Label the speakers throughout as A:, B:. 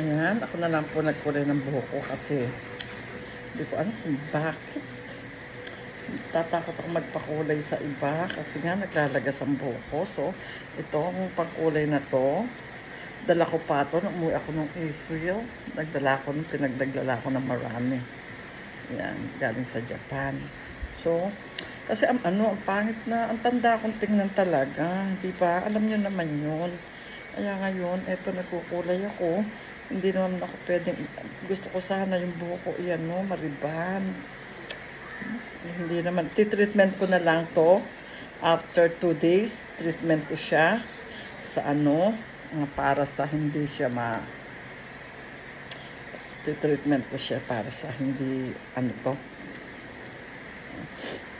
A: Ayan, ako na lang po nagkulay ng buhok ko kasi hindi ko alam kung bakit. Tatakot ako magpakulay sa iba kasi nga naglalagas ang buhok ko. So, ito ang pangkulay na to. Dala ko pa ito. Nung umuwi ako ng April, nagdala ko, nung pinagdagdala ko ng marami. Yan, galing sa Japan. So, kasi ang ano, ang pangit na, ang tanda kong tingnan talaga. Di ba? Alam nyo naman yun. Kaya ngayon, eto nagkukulay ako. Hindi naman ako pwedeng, gusto ko sana yung buhok ko, iyan no, mariban. Hindi naman, titreatment ko na lang to. After two days, treatment ko siya sa ano, ah, para sa hindi siya ma treatment ko siya para sa hindi ano to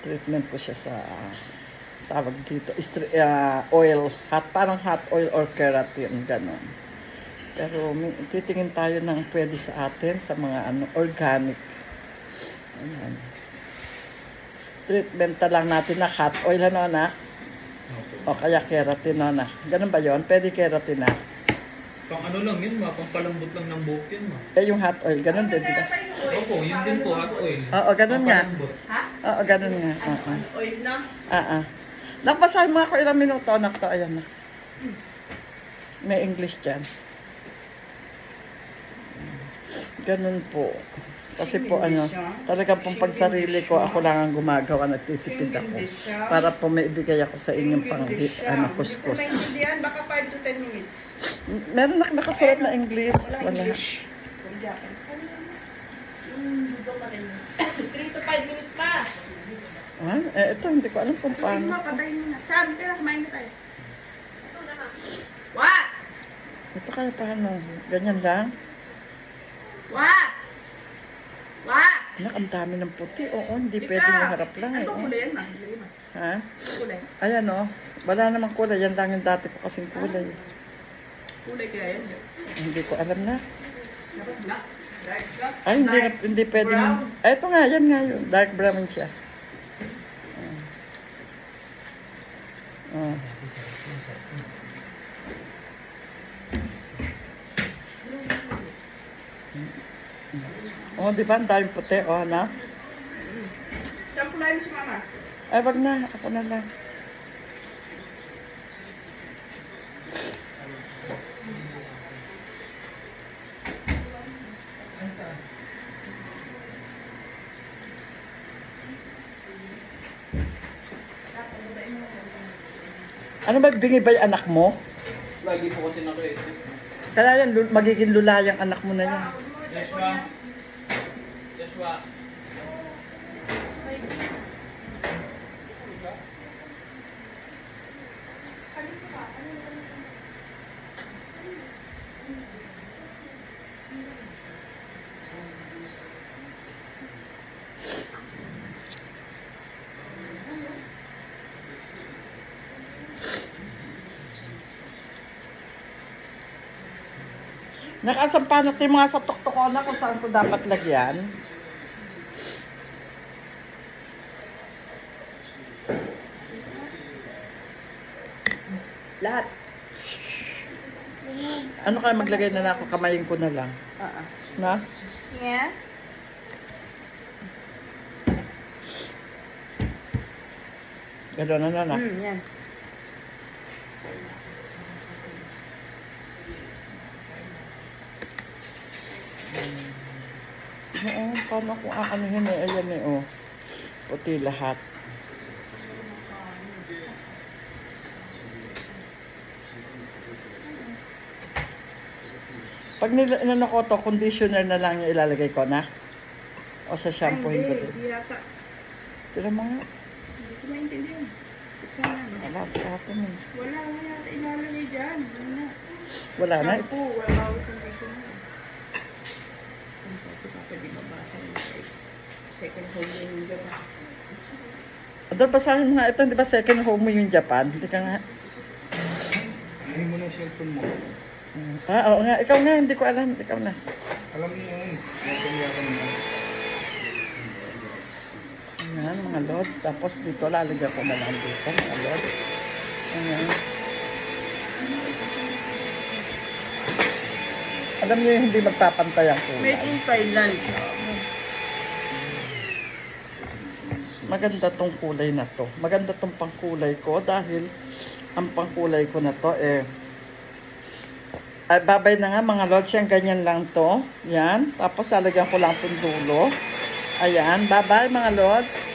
A: treatment ko siya sa tawag dito istri- ah, oil hot parang hot oil or keratin ganon pero may, titingin tayo ng pwede sa atin sa mga ano organic Ayan. treatment na lang natin na hot oil ano na o kaya keratin no na ganun ba yon pwede keratin na
B: Pang ano lang yun, ma. Pang palambot lang ng buhok yun, ma.
A: eh yung hot oil ganun din di ba
B: Opo, yun din po, hot oil.
A: oo ganun nga.
C: Ha?
A: oo ganun nga oo
C: Oil na?
A: Ah, ah. Nakbasahin mo ako ilang minuto, anak to. Ayan na. May English dyan. Ganun po. Kasi po ano, talagang pong pagsarili ko, ako lang ang gumagawa, nagtitipid ako. Para po may ibigay ako sa inyong pang ano, kuskus.
C: Hindi maintindihan, baka 5 to 10 minutes.
A: Meron na nakasulat na English.
C: Wala
A: Wala.
C: English. Kung Japanese. Hmm, dito pa rin. 3 to 5 minutes pa.
A: Ah, eh, ito, hindi ko alam kung paano.
C: mo, patayin mo na. Sabi, tira, kumain na tayo. What?
A: Ito kaya paano? Ganyan lang.
C: What? What?
A: Anak, ang dami ng puti. Oo, hindi
C: Ika,
A: pwede yung harap lang eh.
C: Ano
A: oh.
C: kulay ma.
A: Ha?
C: Kulay.
A: Ayan o. Wala namang kulay. Yan lang yung dati ko kasing kulay.
C: Kulay kaya yan.
A: Hindi ko alam na.
C: Dapat black. Dark black.
A: Ay, hindi,
C: Dark
A: hindi pwedeng...
C: brown.
A: Ay, ito nga, yan nga yun. Dark brown siya. Oh. Oh, di ba? Ang daming puti. Oh, na.
C: Saan kulay mo si mama?
A: Ay, wag na. Ako na lang. Ano ba, bingi ba yung anak mo?
B: Lagi po kasi naka-edit.
A: Kaya yan, lu- magiging lula yung anak mo na yan.
B: Yes, ma. Yes, ma.
A: Nakasampanot yung mga sa tuktukona kung saan ko dapat lagyan. Lahat. Ano kaya maglagay na lang ako, kamayin ko na lang.
C: Oo.
A: Na?
C: Yeah?
A: Gano'n na na.
C: Hmm, yan.
A: Oo, paano kung aanuhin eh, ayan eh, oh. Puti lahat. Pag nila, inano ko to, conditioner na lang yung ilalagay ko na. O sa shampoo
C: Ay,
A: ko
C: hindi.
A: din.
C: Hindi yata.
A: Tira mo nga.
C: Hindi ko maintindihan.
A: Wala sa atin eh.
C: Wala, wala ilalagay dyan. Wala.
A: Wala na.
C: Shampoo, wala bawat conditioner. Kasi pa pwede mabasa yun sa second home yun yung dyan.
A: Adol, basahin mo nga ito. Di ba second home mo yung Japan? Hindi ka nga.
D: Hindi mo na yung cellphone mo.
A: Hmm. Ah, oo nga. Ikaw nga. Hindi ko alam. Ikaw na.
D: Alam niyo yun. Yata mo.
A: Ayan, mga lods. Tapos dito, lalagyan ko na lang dito, mga lods. Ayan. Alam niyo yung hindi magpapantay ang kulay.
C: Made in Thailand.
A: Maganda tong kulay na to. Maganda tong pangkulay ko dahil ang pangkulay ko na to eh ay, babay na nga mga lods, yan ganyan lang to. Yan. Tapos lalagyan ko lang itong dulo. Ayan. Bye-bye mga lods.